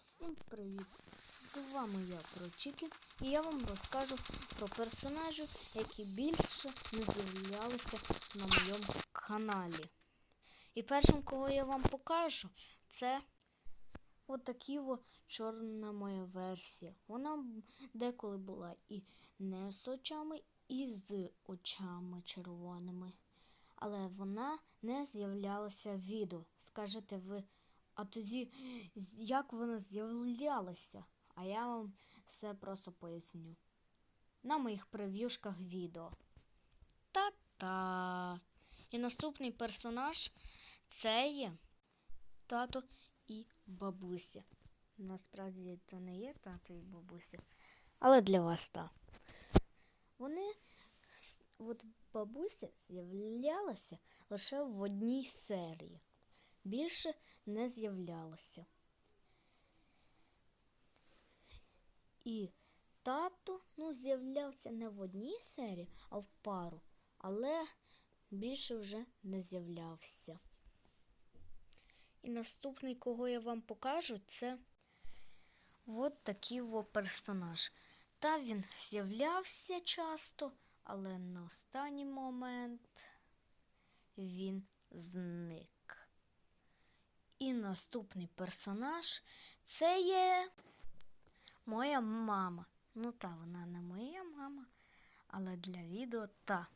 Всім привіт! З вами я Прочікін і я вам розкажу про персонажів, які більше не з'являлися на моєму каналі. І першим, кого я вам покажу, це отакі во чорна моя версія. Вона деколи була і не з очами, і з очами червоними. Але вона не з'являлася в відео. Скажете ви, а тоді як вона з'являлася? А я вам все просто поясню. На моїх прев'юшках відео. Та-та. І наступний персонаж це є тато і бабуся. Насправді це не є тато і бабуся, але для вас так. Вони от бабуся з'являлася лише в одній серії. Більше не з'являлася. І тато ну, з'являвся не в одній серії, а в пару, але більше вже не з'являвся. І наступний, кого я вам покажу, це от такий во персонаж. Та він з'являвся часто, але на останній момент він зник. І наступний персонаж це є моя мама. Ну та вона не моя мама, але для відео та.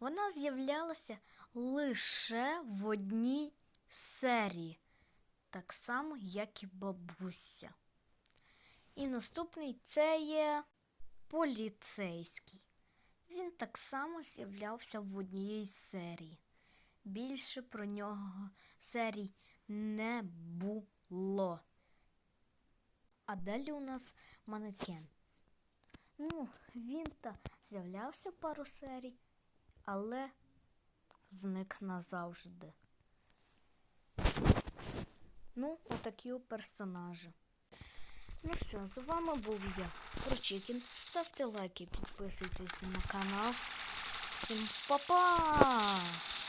Вона з'являлася лише в одній серії, так само, як і бабуся. І наступний це є поліцейський. Він так само з'являвся в одній серії. Більше про нього серій не було. А далі у нас манекен. Ну, він та з'являвся пару серій, але зник назавжди. Ну, отакі от персонажі. Ну що, з вами був я, Прочікін. Ставте лайки, підписуйтесь на канал. Всім па-па!